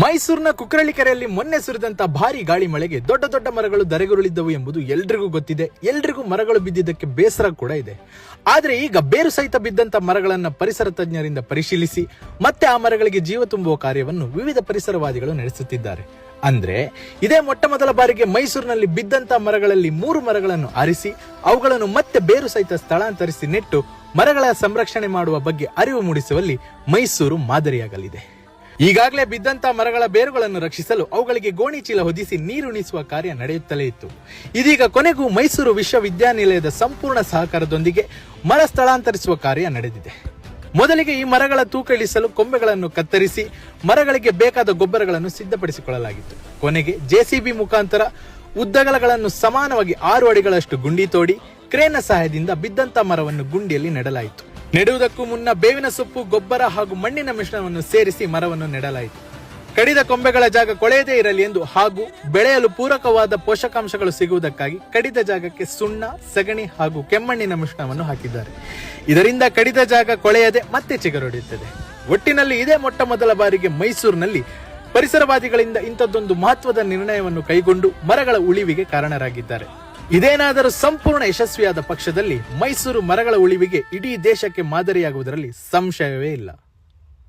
ಮೈಸೂರಿನ ಕುಕ್ರಳ್ಳಿ ಕೆರೆಯಲ್ಲಿ ಮೊನ್ನೆ ಸುರಿದಂತ ಭಾರಿ ಗಾಳಿ ಮಳೆಗೆ ದೊಡ್ಡ ದೊಡ್ಡ ಮರಗಳು ಧರೆಗುರುಳಿದ್ದವು ಎಂಬುದು ಎಲ್ರಿಗೂ ಗೊತ್ತಿದೆ. ಎಲ್ರಿಗೂ ಮರಗಳು ಬಿದ್ದಿದ್ದಕ್ಕೆ ಬೇಸರ ಕೂಡ ಇದೆ. ಆದರೆ ಈಗ ಬೇರು ಸಹಿತ ಬಿದ್ದಂತ ಮರಗಳನ್ನು ಪರಿಸರ ತಜ್ಞರಿಂದ ಪರಿಶೀಲಿಸಿ, ಮತ್ತೆ ಆ ಮರಗಳಿಗೆ ಜೀವ ತುಂಬುವ ಕಾರ್ಯವನ್ನು ವಿವಿಧ ಪರಿಸರವಾದಿಗಳು ನಡೆಸುತ್ತಿದ್ದಾರೆ. ಅಂದ್ರೆ ಇದೇ ಮೊಟ್ಟ ಮೊದಲ ಬಾರಿಗೆ ಮೈಸೂರಿನಲ್ಲಿ ಬಿದ್ದಂತ ಮರಗಳಲ್ಲಿ ಮೂರು ಮರಗಳನ್ನು ಆರಿಸಿ, ಅವುಗಳನ್ನು ಮತ್ತೆ ಬೇರು ಸಹಿತ ಸ್ಥಳಾಂತರಿಸಿ ನೆಟ್ಟು ಮರಗಳ ಸಂರಕ್ಷಣೆ ಮಾಡುವ ಬಗ್ಗೆ ಅರಿವು ಮೂಡಿಸುವಲ್ಲಿ ಮೈಸೂರು ಮಾದರಿಯಾಗಲಿದೆ. ಈಗಾಗಲೇ ಬಿದ್ದಂತ ಮರಗಳ ಬೇರುಗಳನ್ನು ರಕ್ಷಿಸಲು ಅವುಗಳಿಗೆ ಗೋಣಿ ಚೀಲ ಹೊದಿಸಿ ನೀರುಣಿಸುವ ಕಾರ್ಯ ನಡೆಯುತ್ತಲೇ ಇತ್ತು. ಇದೀಗ ಕೊನೆಗೂ ಮೈಸೂರು ವಿಶ್ವವಿದ್ಯಾನಿಲಯದ ಸಂಪೂರ್ಣ ಸಹಕಾರದೊಂದಿಗೆ ಮರ ಸ್ಥಳಾಂತರಿಸುವ ಕಾರ್ಯ ನಡೆದಿದೆ. ಮೊದಲಿಗೆ ಈ ಮರಗಳ ತೂಕ ಇಳಿಸಲು ಕೊಂಬೆಗಳನ್ನು ಕತ್ತರಿಸಿ ಮರಗಳಿಗೆ ಬೇಕಾದ ಗೊಬ್ಬರಗಳನ್ನು ಸಿದ್ಧಪಡಿಸಿಕೊಳ್ಳಲಾಗಿತ್ತು. ಕೊನೆಗೆ ಜೆಸಿಬಿ ಮುಖಾಂತರ ಉದ್ದಗಲಗಳನ್ನು ಸಮಾನವಾಗಿ ಆರು ಅಡಿಗಳಷ್ಟು ಗುಂಡಿ ತೋಡಿ ಕ್ರೇನ ಸಹಾಯದಿಂದ ಬಿದ್ದಂತ ಮರವನ್ನು ಗುಂಡಿಯಲ್ಲಿ ನೆಡಲಾಯಿತು. ನೆಡುವುದಕ್ಕೂ ಮುನ್ನ ಬೇವಿನ ಸೊಪ್ಪು, ಗೊಬ್ಬರ ಹಾಗೂ ಮಣ್ಣಿನ ಮಿಶ್ರಣವನ್ನು ಸೇರಿಸಿ ಮರವನ್ನು ನೆಡಲಾಯಿತು. ಕಡಿದ ಕೊಂಬೆಗಳ ಜಾಗ ಕೊಳೆಯದೇ ಇರಲಿ ಎಂದು ಹಾಗೂ ಬೆಳೆಯಲು ಪೂರಕವಾದ ಪೋಷಕಾಂಶಗಳು ಸಿಗುವುದಕ್ಕಾಗಿ ಕಡಿದ ಜಾಗಕ್ಕೆ ಸುಣ್ಣ, ಸಗಣಿ ಹಾಗೂ ಕೆಮ್ಮಣ್ಣಿನ ಮಿಶ್ರಣವನ್ನು ಹಾಕಿದ್ದಾರೆ. ಇದರಿಂದ ಕಡಿದ ಜಾಗ ಕೊಳೆಯದೆ ಮತ್ತೆ ಚಿಗರೊಡೆಯುತ್ತದೆ. ಒಟ್ಟಿನಲ್ಲಿ ಇದೇ ಮೊಟ್ಟ ಮೊದಲ ಬಾರಿಗೆ ಮೈಸೂರಿನಲ್ಲಿ ಪರಿಸರವಾದಿಗಳಿಂದ ಇಂಥದ್ದೊಂದು ಮಹತ್ವದ ನಿರ್ಣಯವನ್ನು ಕೈಗೊಂಡು ಮರಗಳ ಉಳಿವಿಗೆ ಕಾರಣರಾಗಿದ್ದಾರೆ. ಇದೇನಾದರೂ ಸಂಪೂರ್ಣ ಯಶಸ್ವಿಯಾದ ಪಕ್ಷದಲ್ಲಿ ಮೈಸೂರು ಮರಗಳ ಉಳಿವಿಗೆ ಇಡೀ ದೇಶಕ್ಕೆ ಮಾದರಿಯಾಗುವುದರಲ್ಲಿ ಸಂಶಯವೇ ಇಲ್ಲ.